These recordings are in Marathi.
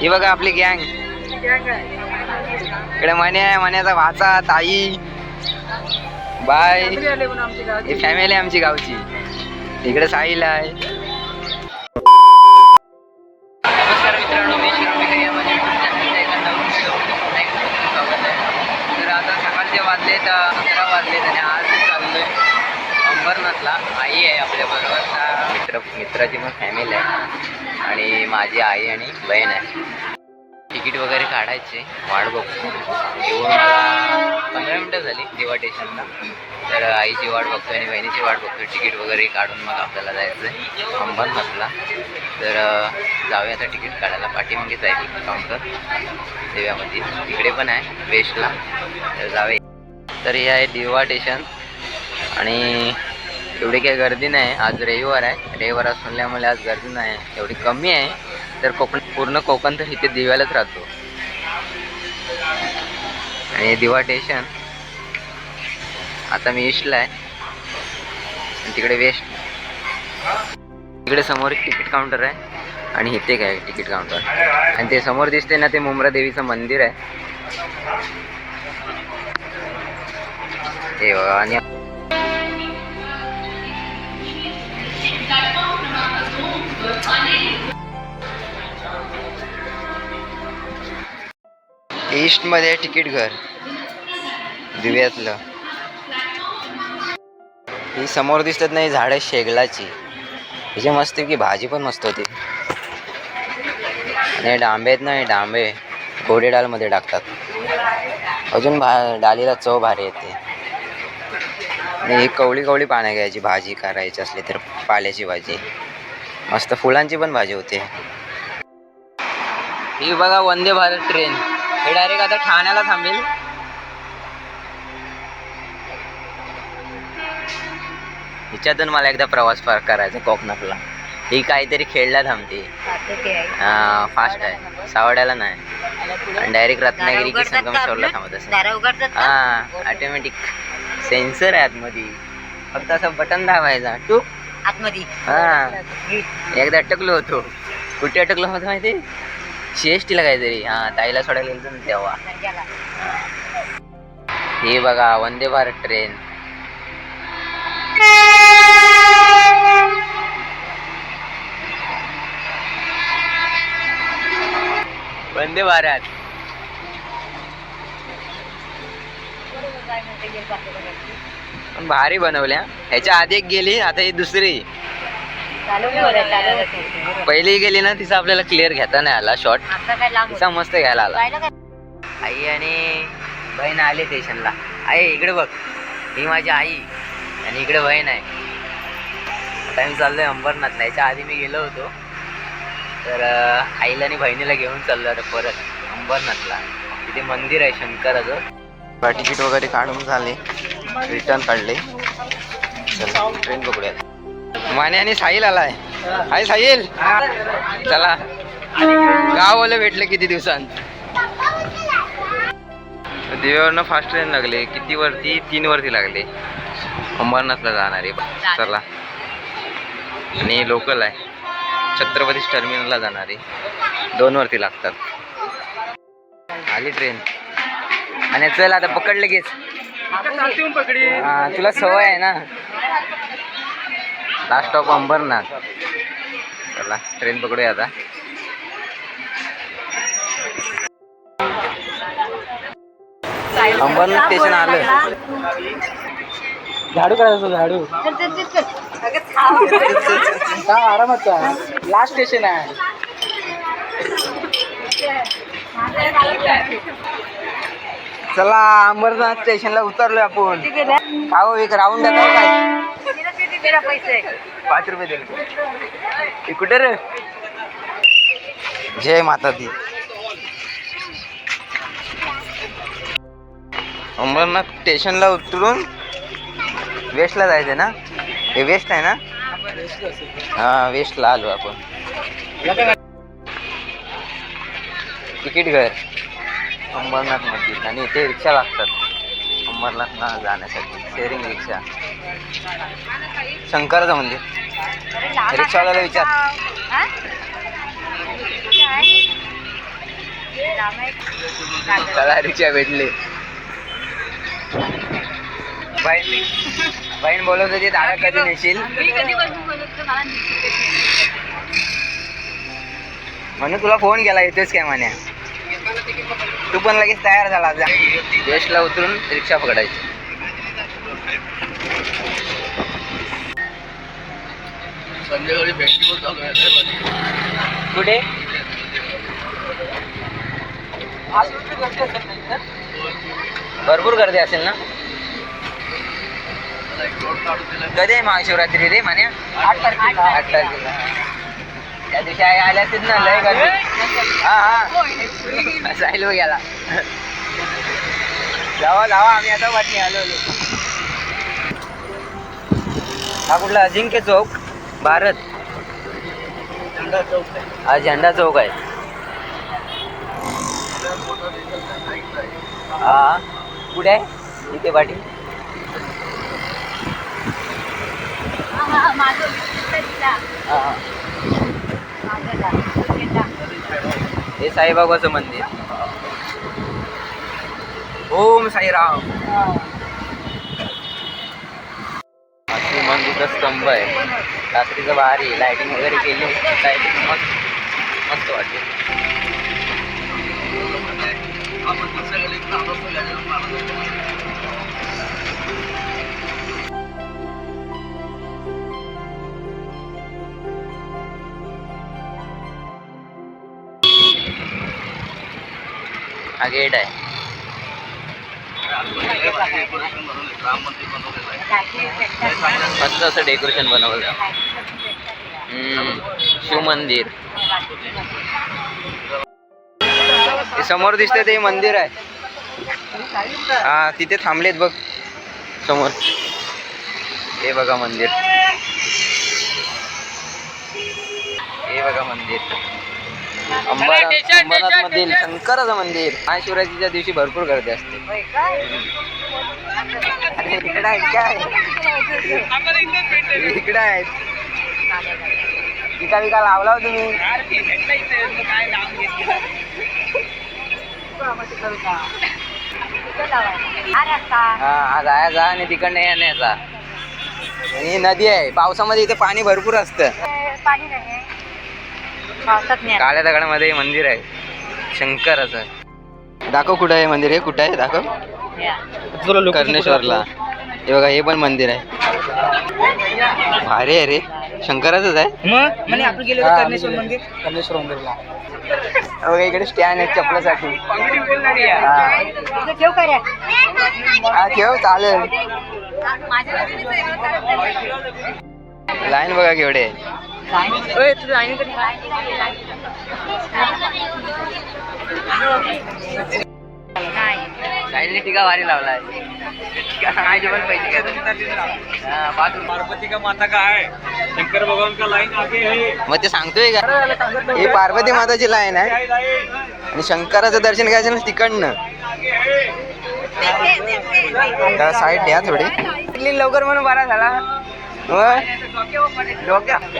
ही बघा आपली गँग. इकडे मने आहे वाचा ताई. बाय. ही फॅमिली आमची गावची. इकडे साहिल आहे. नमस्कार मित्रांनो मी माझ्या तर आता सकाळचे वाजलेत अकरा वाजलेत आणि आज चाललोय अंबरनाथला. आई आहे आपल्या बरोबर. मित्र मित्राची पण फॅमिली आहे. आणि माझी आई आणि बहीण आहे. तिकीट वगैरे काढायचे वाट बघतो. येऊन मला पंधरा मिनटं झाली दिवा स्टेशनला तर आईची वाट बघतो आणि बहिणीची वाट बघतो तिकीट वगैरे काढून मग आपल्याला जायचं आहे अंबरनाथला तर जाऊया आता तिकीट काढायला. पाठीमागेच आहे काउंटर देव्यामध्ये तिकडे पण आहे वेस्टला तर जाऊया. तर हे आहे दिवा स्टेशन आणि एवढी काही गर्दी नाही. आज रविवार आहे. रविवार असल्यामुळे आज गर्दी नाही. एवढी कमी आहे. तर कोकण पूर्ण कोकण तर इथे दिव्यालाच राहतो. आणि दिवा स्टेशन आता मी ईस्टला आहे. आणि तिकडे वेस्ट तिकडे समोर एक तिकीट काउंटर आहे. आणि इथे काय तिकीट काउंटर आणि ते समोर दिसते ना ते मुंब्रा देवीचं मंदिर आहे. आणि ईस्टमध्ये तिकीट घर. दिव्यातलं. ही समोर दिसतात नाही झाड शेगलाची. हिची मस्त की भाजी पण मस्त होती. आणि डांबे आहेत ना डांबे गोडे डालमध्ये टाकतात. अजून भा डालीला चव भारी येते. आणि ही कवळी कवळी पानं घ्यायची भाजी करायची असली तर पाल्याची भाजी. मस्त फुलांची पण भाजी होते. ही बघा वंदे भारत ट्रेन. हे डायरेक्ट आता ठाण्याला थांबेल. हिच्यातून मला एकदा प्रवास फार करायचा कोकणातला. ही काहीतरी खेळला थांबते. फास्ट आहे. सावड्याला नाही. आणि डायरेक्ट रत्नागिरी की संगमेश्वरला थांबत असं? हा ऑटोमॅटिक सेन्सर आहे आतमध्ये. फक्त असं बटन दाबायचा. टूक. आतमध्ये. हा. एकदा अटकलो होतो. कुठे अटकलो होतो माहिती? सी एस टीला काहीतरी. हा ताईला सोडायला गेलो ना तेव्हा. हे बघा वंदे भारत ट्रेन. वंदे भारत. पण भारी बनवल्या. ह्याच्या आधी एक गेली आता ही दुसरी. पहिली गेली ना तिचा आपल्याला क्लिअर घेता नाही आला शॉर्ट तिचा मस्त घ्यायला आला. आई आणि बहीण आले स्टेशनला आई इकडे बघ. ही माझी आई आणि इकडे बहीण आहे. आता मी चाललोय अंबरनाथला याच्या आधी मी गेलो होतो. तर आईला आणि बहिणीला घेऊन चाललो आता परत अंबरनाथला. तिथे मंदिर आहे शंकराचं. तिकीट वगैरे काढून झाले. रिटर्न काढले. ट्रेन बघूया माने आणि साहिल आलाय. हाय साहिल. चला. गाववाले भेटले किती दिवसांत? दिव्यावरनं फास्ट ट्रेन लागले. किती वरती? तीन वरती लागले. अंबरनाथला जाणारे. चला. आणि लोकल आहे. छत्रपती टर्मिनलला जाणारे. दोन वरती लागतात. आली ट्रेन आणि चल आता पकड. लगेच हा तुला सवय आहे ना. लास्ट ऑफ अंबरनाथ चला ट्रेन पकडूया आता. अंबरनाथ स्टेशन आलं झाडू करायचं झाडू. का आरामात लास्ट स्टेशन आहे. चला अंबरनाथ स्टेशनला उतरलोय आपण? खाऊ एक राऊंड काय तेरा पैसे पाच रुपये दिले. कुठे रे? जय माता दी. अंबरनाथ स्टेशनला उतरून वेस्टला जायचं ना? हे वेस्ट आहे ना? हा वेस्टला आलो आपण. तिकीट घर अंबरनाथ मंदिर आणि इथे रिक्षा लागतात. अंबरनाथला जाण्यासाठी. Sharing rickshaw. शंकराचं मंदिर. अरे रिक्षावाल्याला विचार. त्याला रिक्षा भेटली. भेटले बहीण बहीण बोलत होती दादा कधी नेशील? म्हणून तुला फोन केला येतोच काय म्हणे? तू पण लगेच तयार झाला जा. यशला उतरून रिक्षा पकडायची. संध्याकाळी फेस्टिवल चालू आहे. कुठे? भरपूर गर्दी असेल ना? कधी आहे महाशिवरात्री रे म्हणे आठ तारखेला. आठ तारखेला. त्या दिवशी आई आल्या असतील ना लय गर्दी. हा हा. साहिल गेला जावा जावा आम्ही आता वाटणी आलो आलो. हा कुठला? अजिंक्य चौक? भारत. हा झेंडा चौक आहे. हा. कुठे आहे? इथे पाठी. हे साईबाबाचं मंदिर. ओम साईराम. मंदिरचा स्तंभ आहे. रात्रीचं भारी लाईटिंग वगैरे केली. लाईटिंग मस्त मस्त वाटते हा गेट आहे. मस्त असं डेकोरेशन बनवलं. शिव मंदिर. समोर दिसतंय ते मंदिर आहे. हा तिथे थांबलेत बघ. समोर. हे बघा मंदिर. हे बघा मंदिर. अंबरनाथ अंबरनाथ मधील शंकराचं मंदिर महाशिवरात्रीच्या दिवशी भरपूर गर्दी असते. इकडं आहे काय? इकडं आहेत. विका विका लावला हो तुम्ही. हा हा जायचा आणि तिकडनं येण्याचा. आणि ही नदी आहे. पावसामध्ये इथे पाणी भरपूर असतं. पाणी नाही काळ्या दगडामध्ये हे मंदिर आहे. शंकराचं दाखव कुठं आहे मंदिर? हे कुठं आहे? दाखव. कर्णेश्वरला. हे बघा हे पण मंदिर आहे. भारी आहे रे. शंकराचंच आहे. मग? म्हणे आपण गेलो कर्णेश्वर आम्ही मंदिर. कर्णेश्वर मंदिरला. बघा इकडे स्टँड आहे चपलासाठी. हा. ठेव चालेल. लाईन बघा केवढे आहे. साईडने टीका भारी लावलाय? टीका हा, पाच रुपये. पार्वती का माता का है शंकर भगवान का लाइन आगे है मग ते सांगतोय का? ही पार्वती माताची लाईन आहे. आणि शंकराचं दर्शन घ्यायचं ना तिकडनं. साईड द्या थोडी. इथली लवकर म्हणून बरा झाला.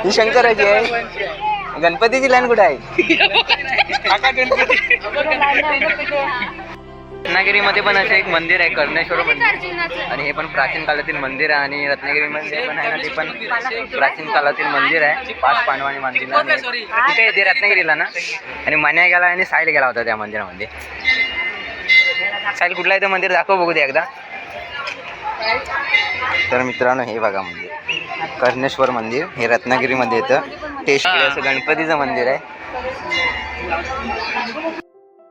ही शंकराची आहे. गणपतीची लाईन कुठे आहे? रत्नागिरीमध्ये पण असं एक मंदिर आहे कर्णेश्वर मंदिर. आणि हे पण प्राचीन काळातील मंदिर आहे आणि रत्नागिरीमध्ये पण आहे ना ते पण प्राचीन काळातील मंदिर आहे. पाच पांडवानी मंदिर कुठे आहे ते? रत्नागिरीला ना? आणि मन्या गेला आणि साईल गेला होता त्या मंदिरामध्ये. साईल कुठला आहे ते मंदिर? दाखव बघू दे एकदा. तर मित्रांनो हे बघा मंदिर. कर्णेश्वर मंदिर हे रत्नागिरीमध्ये येतं. टेशकडे असं गणपतीचं मंदिर आहे.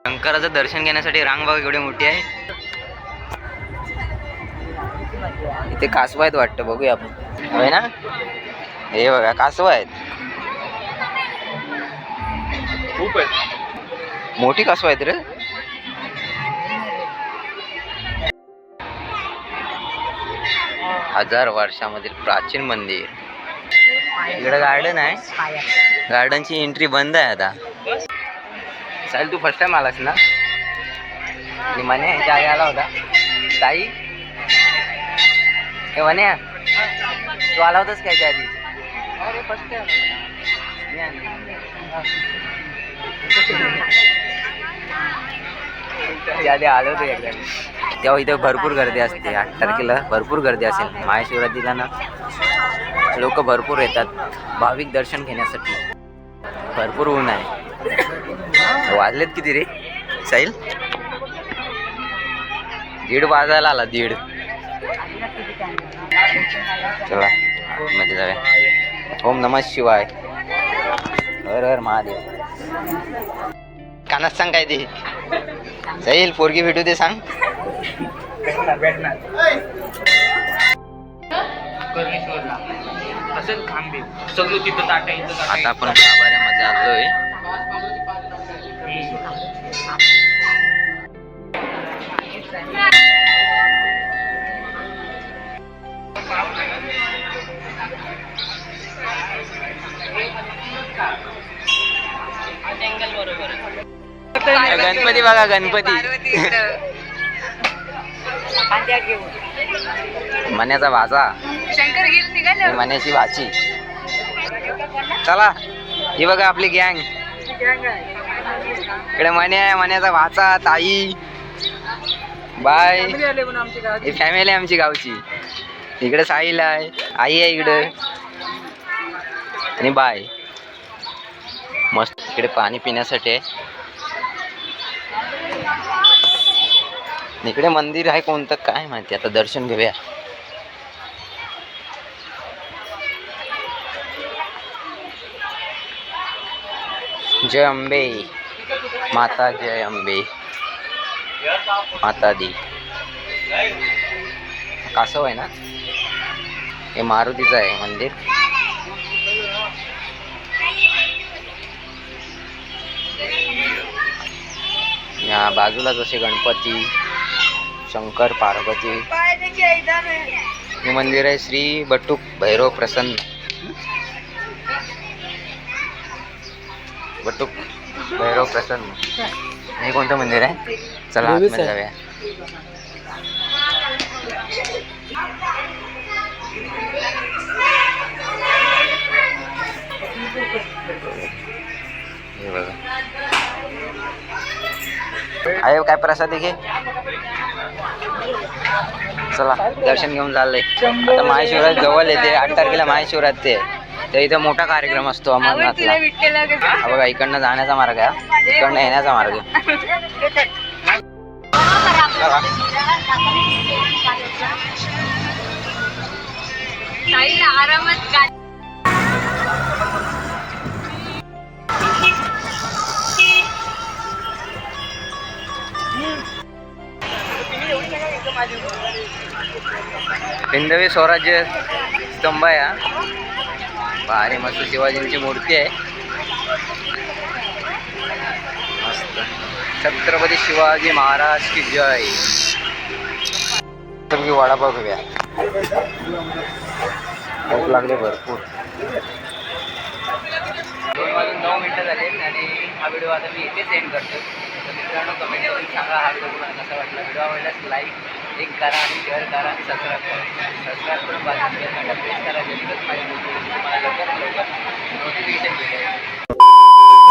शंकराचं दर्शन घेण्यासाठी रांग बघा एवढी मोठी आहे. इथे कासव आहेत वाटतं बघूया आपण. होय ना? हे बघा कासव आहेत. खूप आहे मोठी कासव आहेत रे. हजार वर्षामधील प्राचीन मंदिर. इकडे गार्डन आहे. गार्डनची एंट्री बंद आहे आता. चालेल तू फर्स्ट टाइम आलास ना? आणि म्हणे ह्याच्या आधी आला होता. ताई? हे म्हणे तू आला होतास काय ह्याच्या आधी? फर्स्ट टाइम त्या आधी आलो होतो एकदा. तेव्हा इथं भरपूर गर्दी असते. आठ तारखेला भरपूर गर्दी असेल. महाशिवरात्रीला ना. लोक भरपूर येतात. भाविक दर्शन घेण्यासाठी. भरपूर ऊन आहे. वाजलेत किती रे? साईल दीड वाजायला आला दीड. चला मध्ये जाऊया. ओम नमः शिवाय. हर हर महादेव. कानात सांग काय ते. जाईल पोरगी भेटू दे सांग. सगळं तिथं ताटा इथं आता आपण गाभाऱ्यामध्ये आलोय. गणपती बघा गणपती. मण्याचा भाचा शंकर गिल निघाले मण्याची भाची चला ही बघा आपली गँग. इकडे मने आहे मण्याचा भाचा ताई. बाय. ही फॅमिली आहे आमची गावची. इकडे साहिल आहे आई आहे इकडे. आणि बाय. मस्त इकडे पाणी पिण्यासाठी आहे. इकडे मंदिर आहे कोणतं? काय माहिती? आता दर्शन घेऊया. जय अंबे. माता जय अंबे. माता दी. कासव आहे ना? हे मारुतीचं आहे मंदिर. या बाजूला जसे गणपती. शंकर पार्वती. हे मंदिर आहे श्री बटुक भैरव प्रसन्न. बटुक भैरव प्रसन्न. हे कोणतं मंदिर आहे? चला जाऊया. हे आहे काय प्रसाद आहे घे चला दर्शन घेऊन चाललंय. आता महाशिवरात जवळ येते आठ तारखेला महाशिवरात्री आहे. तर इथं मोठा कार्यक्रम असतो अमरनाथला. बघा इकडनं जाण्याचा मार्ग आहे इकडनं येण्याचा मार्ग आहे. आरामात हिंदवी स्वराज्य स्तंभ आहे हा. भारी मस्त शिवाजींची मूर्ती आहे. मस्त. छत्रपती शिवाजी महाराज की जय. तर मी वडापाव घेऊया भूक लागले भरपूर. दोन वाजून नऊ मिनटं झाले आणि हा व्हिडिओ आता मी इथे सेंड करतो तर मित्रांनो कमेंट करून सांगा हा व्हिडिओ तुम्हाला कसा वाटला. व्हिडिओ आवडल्यास लाईक एक करा आणि शेअर करा आणि सबस्क्राईब करा सबस्क्राईब करून बाजूला प्रेस करा जेणेकरून माझ्या व्हिडिओ तुम्हाला लवकरात लवकर नोटिफिकेशन मिळेल